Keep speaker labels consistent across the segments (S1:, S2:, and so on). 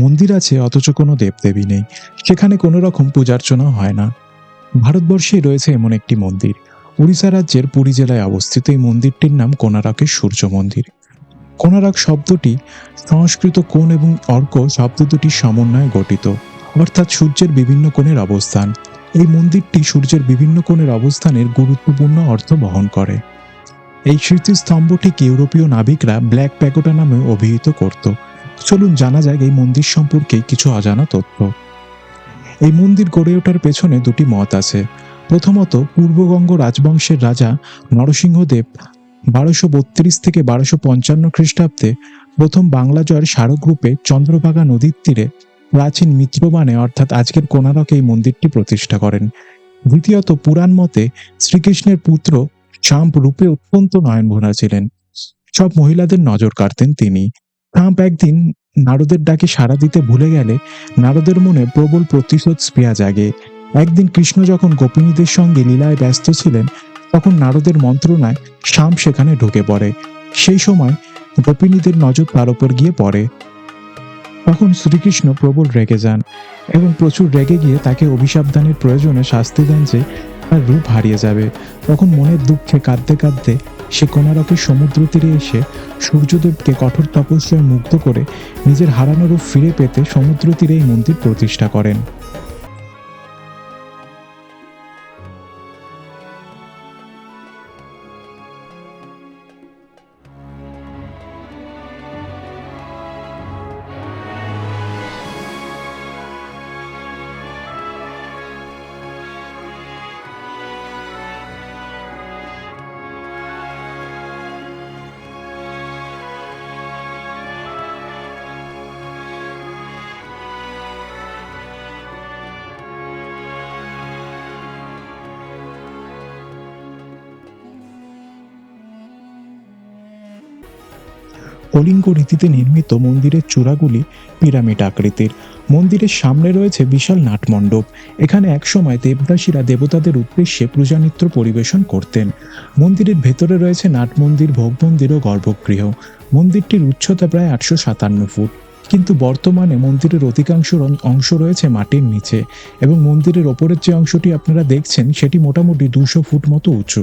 S1: মন্দির আছে, অথচ কোনো দেবদেবী নেই। সেখানে কোনো রকম পূজার্চনা হয় না। ভারতবর্ষে রয়েছে এমন একটি মন্দির। উড়িষ্যা রাজ্যের পুরী জেলায় অবস্থিত এই মন্দিরটির নাম কোনারকের সূর্য মন্দির। কোনারক শব্দটি সংস্কৃত কোণ এবং অর্ক শব্দ দুটির সমন্বয়ে গঠিত, অর্থাৎ সূর্যের বিভিন্ন কোণের অবস্থান। এই মন্দিরটি সূর্যের বিভিন্ন কোণের অবস্থানের গুরুত্বপূর্ণ অর্থ বহন করে। এই স্মৃতিস্তম্ভটিকে ইউরোপীয় নাবিকরা ব্ল্যাক প্যাকোটা নামে অভিহিত করত। চলুন জানা যাক এই মন্দির সম্পর্কে কিছু অজানা তথ্য। এই মন্দির গড়ে ওঠার পেছনে দুটি মত আছে। প্রথমত, পূর্ববঙ্গ রাজবংশের রাজা নরসিংহদেব বারোশো বত্রিশ থেকে বারোশো পঞ্চান্ন খ্রিস্টাব্দে প্রথম বাংলা জয়ের স্মারকরূপে চন্দ্রভাগা নদীর তীরে প্রাচীন মিত্রবানে, অর্থাৎ আজকের কোনারকে এই মন্দিরটি প্রতিষ্ঠা করেন। দ্বিতীয়ত, পুরাণ মতে শ্রীকৃষ্ণের পুত্র চাম্প রূপে অত্যন্ত নয়নভোনা ছিলেন। সব মহিলাদের নজর কাড়তেন তিনি। ট্রাম্প একদিন নারদের ডাকে সাড়া দিতে ভুলে গেলে নারদের মনে প্রবল প্রতিশোধ স্পৃহা জাগে। একদিন কৃষ্ণ যখন গোপিনীদের সঙ্গে লীলায় ব্যস্ত ছিলেন, তখন নারদের মন্ত্রণায় শাম সেখানে ঢুকে পড়ে। সেই সময় গোপিনীদের নজর তার ওপর গিয়ে পড়ে। তখন শ্রীকৃষ্ণ প্রবল রেগে যান এবং প্রচুর রেগে গিয়ে তাকে অভিশাপদানের প্রয়োজনে শাস্তি দেন যে তার রূপ হারিয়ে যাবে। তখন মনের দুঃখে কাঁদতে কাঁদতে সে কোনারকের সমুদ্র তীরে এসে সূর্যদেবকে কঠোর তপস্যায় মুগ্ধ করে নিজের হারানো রূপ ফিরে পেতে সমুদ্র তীরে এই মন্দির প্রতিষ্ঠা করেন। কলিঙ্গ রীতিতে নির্মিত মন্দিরের চূড়াগুলি পিরামিড আকৃতির। মন্দিরের সামনে রয়েছে বিশাল নাটমণ্ডপ। এখানে একসময় দেবদাসীরা দেবতাদের উদ্দেশ্যে পূজানিত্র পরিবেশন করতেন। মন্দিরের ভেতরে রয়েছে নাট মন্দির ভোগ মন্দির ও গর্ভগৃহ। মন্দিরটির উচ্চতা প্রায় আটশো সাতান্ন ফুট। কিন্তু বর্তমানে মন্দিরের অধিকাংশ অংশ রয়েছে মাটির নিচে এবং মন্দিরের ওপরের যে অংশটি আপনারা দেখছেন সেটি মোটামুটি দুশো ফুট মতো উঁচু।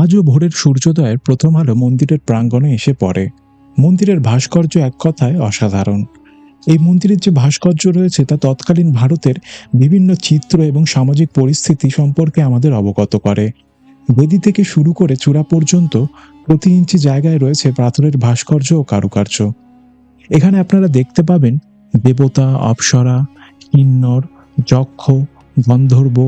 S1: আজও ভোরের সূর্যোদয়ের প্রথম আলো মন্দিরের প্রাঙ্গণে এসে পড়ে। মন্দিরের ভাস্কর্য এক কথায় অসাধারণ। এই মন্দিরের যে ভাস্কর্য রয়েছে তা তৎকালীন ভারতের বিভিন্ন চিত্র এবং সামাজিক পরিস্থিতি সম্পর্কে আমাদের অবগত করে। বেদি থেকে শুরু করে চূড়া পর্যন্ত প্রতি ইঞ্চি জায়গায় রয়েছে পাথরের ভাস্কর্য ও কারুকার্য। এখানে আপনারা দেখতে পাবেন দেবতা, অপ্সরা, কিন্নর, যক্ষ, গন্ধর্ব,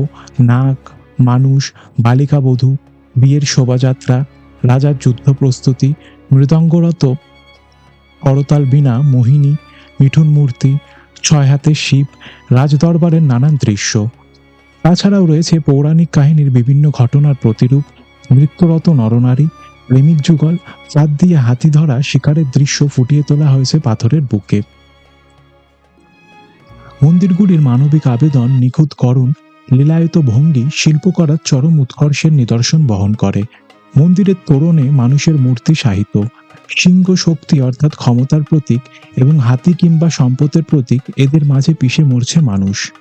S1: নাগ, মানুষ, বালিকা বধূ বিয়ের শোভাযাত্রা, রাজার যুদ্ধ প্রস্তুতি, মৃদঙ্গরত করতাল বিনা মোহিনী, মিঠুন মূর্তি, ছয় হাতের শিব, রাজদরবারের নানান দৃশ্য। তাছাড়াও রয়েছে পৌরাণিক কাহিনীর বিভিন্ন ঘটনার প্রতিরূপ, মৃত্যুরত নরনারী, প্রেমিক যুগল, চাঁদ দিয়ে হাতি ধরা, শিকারের দৃশ্য ফুটিয়ে তোলা হয়েছে পাথরের বুকে। মন্দিরগুলির মানবিক আবেদন নিখুঁত করুণ লীলায়িত ভঙ্গি শিল্পকলার চরম উৎকর্ষের নিদর্শন বহন করে। মন্দিরের তোরণে মানুষের মূর্তি সাহিত্য। সিংহ শক্তি অর্থাৎ ক্ষমতার প্রতীক এবং হাতি কিংবা সম্পদের প্রতীক এদের মাঝে পিষে মরছে মানুষ।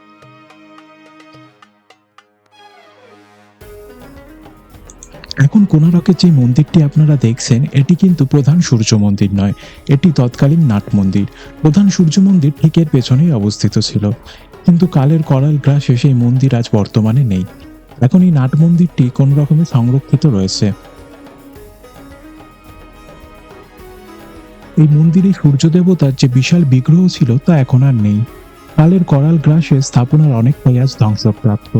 S1: এখন কোনারকের যে মন্দিরটি আপনারা দেখছেন, এটি কিন্তু প্রধান সূর্য মন্দির নয়, এটি তৎকালীন নাট মন্দির। প্রধান সূর্য মন্দির ঠিক এর পেছনেই অবস্থিত ছিল। কিন্তু কালের করাল গ্রাসে সেই মন্দির আজ বর্তমানে নেই। এখন এই নাট মন্দিরটি কোন রকমে সংরক্ষিত রয়েছে? এই মন্দিরে সূর্য দেবতার যে বিশাল বিগ্রহ ছিল তা এখন আর নেই। কালের করাল গ্রাসে স্থাপনার অনেকটাই আজ ধ্বংসপ্রাপ্ত।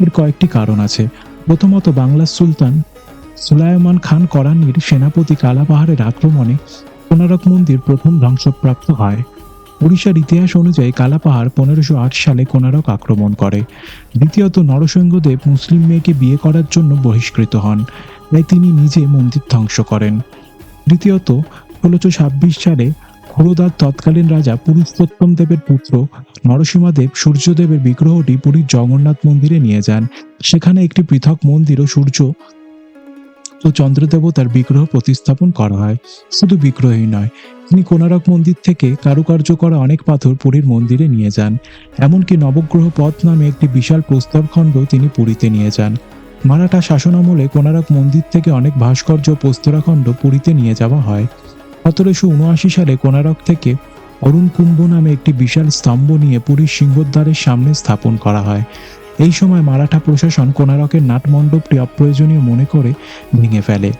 S1: এর কয়েকটি কারণ আছে। প্রথমত, বাংলার সুলতান সুলায়মান খান করানির সেনাপতি কালাপাহাড়ের আক্রমণে কোনারক মন্দির প্রথম ধ্বংসপ্রাপ্ত হয়। উড়িষ্যার ইতিহাস অনুযায়ী কালাপাহাড় পনেরোশো আট সালে কোনারক আক্রমণ করে। দ্বিতীয়ত নরসিংহদেব মুসলিম মেয়েকে বিয়ে করার জন্য বহিষ্কৃত হন, তাই তিনি নিজে মন্দির ধ্বংস করেন। তৃতীয়ত ষোলোশো ছাব্বিশ সালে খুড়োদার তৎকালীন রাজা পুরুষোত্তম দেবের পুত্র নরসিংহদেব সূর্যদেবের বিগ্রহটি পুরীর জগন্নাথ মন্দিরে নিয়ে যান। সেখানে একটি পৃথক মন্দির ও সূর্য ও চন্দ্রদেবতার বিগ্রহ প্রতিস্থাপন করা হয়। শুধু বিগ্রহই নয় তিনি কোনারক মন্দির থেকে কারুকার্য করা অনেক পাথর পুরীর মন্দিরে নিয়ে যান, এমনকি নবগ্রহ পথ নামে একটি বিশাল প্রস্তরখণ্ড তিনি পুরীতে নিয়ে যান। মারাঠা শাসনামলে কোনারক মন্দির থেকে অনেক ভাস্কর্য প্রস্তরাখণ্ড পুরীতে নিয়ে যাওয়া হয়। সতেরোশো উনআশি সালে কোনারক থেকে অরুণ কুম্ভ নামে একটি বিশাল স্তম্ভ নিয়ে পুরীর সিংহদ্বারের সামনে স্থাপন করা হয়। এই সময় মারাঠা প্রশাসন কোনারকের নাটমণ্ডপটি অপ্রয়োজনীয় মনে করে ভেঙে ফেলে।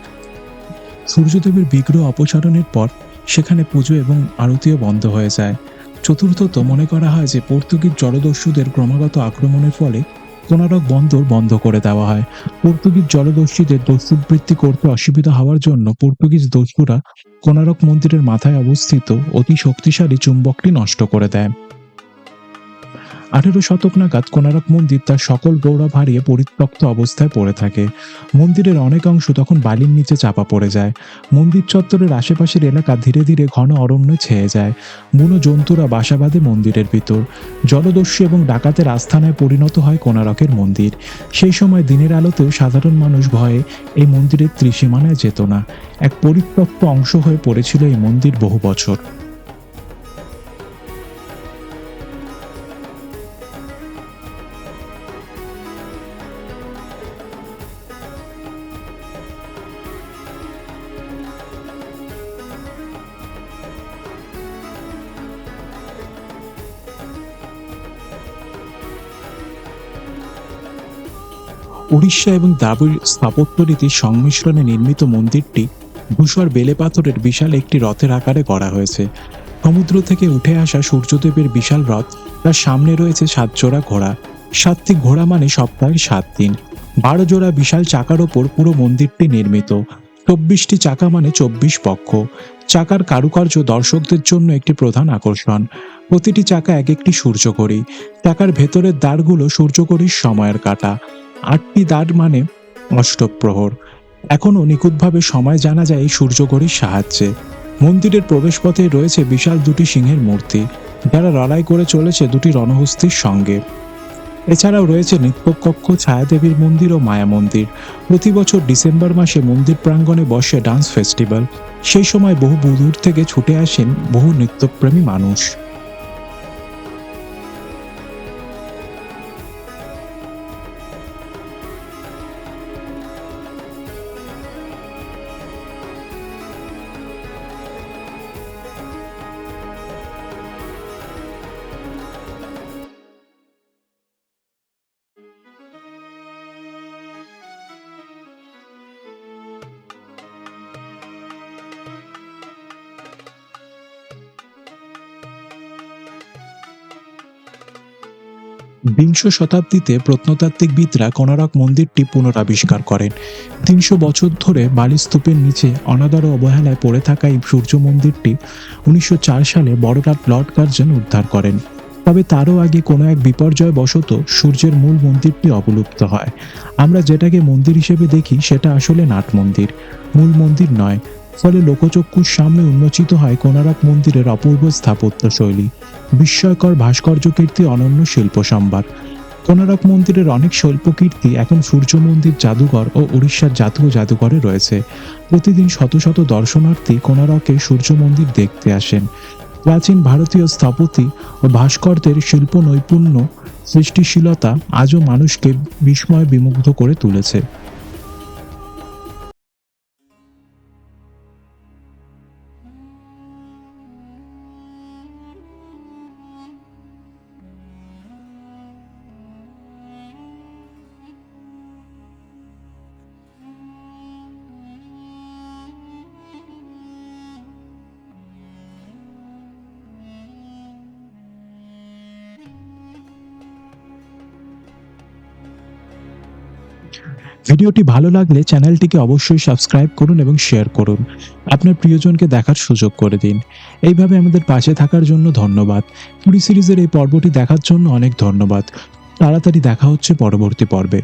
S1: সূর্যদেবের বিগ্রহ অপসারণের পর সেখানে পুজো এবং আরতিও বন্ধ হয়ে যায়। চতুর্থত মনে করা হয় যে পর্তুগিজ জলদস্যুদের ক্রমাগত আক্রমণের ফলে কোনারক বন্দর বন্ধ করে দেওয়া হয়। পর্তুগিজ জলদস্যুদের দস্যুবৃত্তি করতে অসুবিধা হওয়ার জন্য পর্তুগিজ দস্যুরা কোনারক মন্দিরের মাথায় অবস্থিত অতি শক্তিশালী চুম্বকটি নষ্ট করে দেয়। আঠেরো শতক নাগাদ কোনারক মন্দির তার সকল গৌরব হারিয়ে পরিত্যক্ত অবস্থায় পড়ে থাকে। মন্দিরের অনেক অংশ তখন বালির নিচে চাপা পড়ে যায়। মন্দির চত্বরের আশেপাশের এলাকা ধীরে ধীরে ঘন অরণ্য ছেয়ে যায়। বুনো জন্তুরা বাসা বাঁধে মন্দিরের ভিতর। জলদস্যু এবং ডাকাতের আস্থানায় পরিণত হয় কোনারকের মন্দির। সেই সময় দিনের আলোতেও সাধারণ মানুষ ভয়ে এই মন্দিরের ত্রিসীমানায় যেত না। এক পরিত্যক্ত অংশ হয়ে পড়েছিল এই মন্দির বহু বছর। উড়িষ্যা এবং দ্রাবিড় স্থাপত্যরীতির সংমিশ্রণে নির্মিত মন্দিরটি ধূসর বেলে পাথরের বিশাল একটি রথের আকারে করা হয়েছে। সমুদ্র থেকে উঠে আসা সূর্যদেবের বিশাল রথ তার সামনে রয়েছে সাত জোড়া ঘোড়া। সাতটি ঘোড়া মানে সপ্তাহের সাত দিন। বারো জোড়া বিশাল চাকার ওপর পুরো মন্দিরটি নির্মিত। চব্বিশটি চাকা মানে চব্বিশ পক্ষ। চাকার কারুকার্য দর্শকদের জন্য একটি প্রধান আকর্ষণ। প্রতিটি চাকা এক একটি সূর্যঘড়ি চাকার ভেতরের দ্বারগুলো সূর্যঘড়ির সময়ের কাটা। আটটি দাঁড় মানে অষ্টপ্রহর। এখনও নিখুঁতভাবে সময় জানা যায় এই সূর্যঘড়ির সাহায্যে। মন্দিরের প্রবেশপথে রয়েছে বিশাল দুটি সিংহের মূর্তি, যারা লড়াই করে চলেছে দুটি রণহস্তির সঙ্গে। এছাড়াও রয়েছে নিত্যকক্ষ, ছায়াদেবীর মন্দির ও মায়া মন্দির। প্রতি বছর ডিসেম্বর মাসে মন্দির প্রাঙ্গণে বসে ডান্স ফেস্টিভ্যাল। সেই সময় বহু দূর থেকে ছুটে আসেন বহু নৃত্যপ্রেমী মানুষ। বিংশ শতাব্দীতে প্রত্নতাত্ত্বিকবিদরা কোনারক মন্দিরটি পুনরাবিষ্কার করেন। তিনশো বছর ধরে বালি স্তূপের নিচে অনাদার অবহেলায় পড়ে থাকা এই সূর্য মন্দিরটি উনিশশো চার সালে বড়রাত লর্ড কার্জন উদ্ধার করেন। তবে তারও আগে কোনো এক বিপর্যয় বশত সূর্যের মূল মন্দিরটি অবলুপ্ত হয়। আমরা যেটাকে মন্দির হিসেবে দেখি সেটা আসলে নাট মন্দির। মূল মন্দির নয় ফলে লোকচক্ষুর সামনে উন্মোচিত হয় কোনারক মন্দিরের অপূর্ব স্থাপত্য শৈলী। বিস্ময়কর ভাস্কর্য কীর্তি অনন্য শিল্প সম্ভার কোনারক মন্দিরের অনেক শিল্পকীর্তি এখন সূর্য মন্দির জাদুঘর ও উড়িষ্যার জাতীয় জাদুঘরে রয়েছে। প্রতিদিন শত শত দর্শনার্থী কোনারকে সূর্য মন্দির দেখতে আসেন। প্রাচীন ভারতীয় স্থপতি ও ভাস্করদের শিল্প নৈপুণ্য, সৃষ্টিশীলতা আজও মানুষকে বিস্ময় বিমুগ্ধ করে তুলেছে। ভিডিওটি ভালো লাগলে চ্যানেলটিকে অবশ্যই সাবস্ক্রাইব করুন এবং শেয়ার করুন। আপনার প্রিয়জনকে দেখার সুযোগ করে দিন। এইভাবে আমাদের পাশে থাকার জন্য ধন্যবাদ। পুরী সিরিজের এই পর্বটি দেখার জন্য অনেক ধন্যবাদ। তাড়াতাড়ি দেখা হচ্ছে পরবর্তী পর্বে।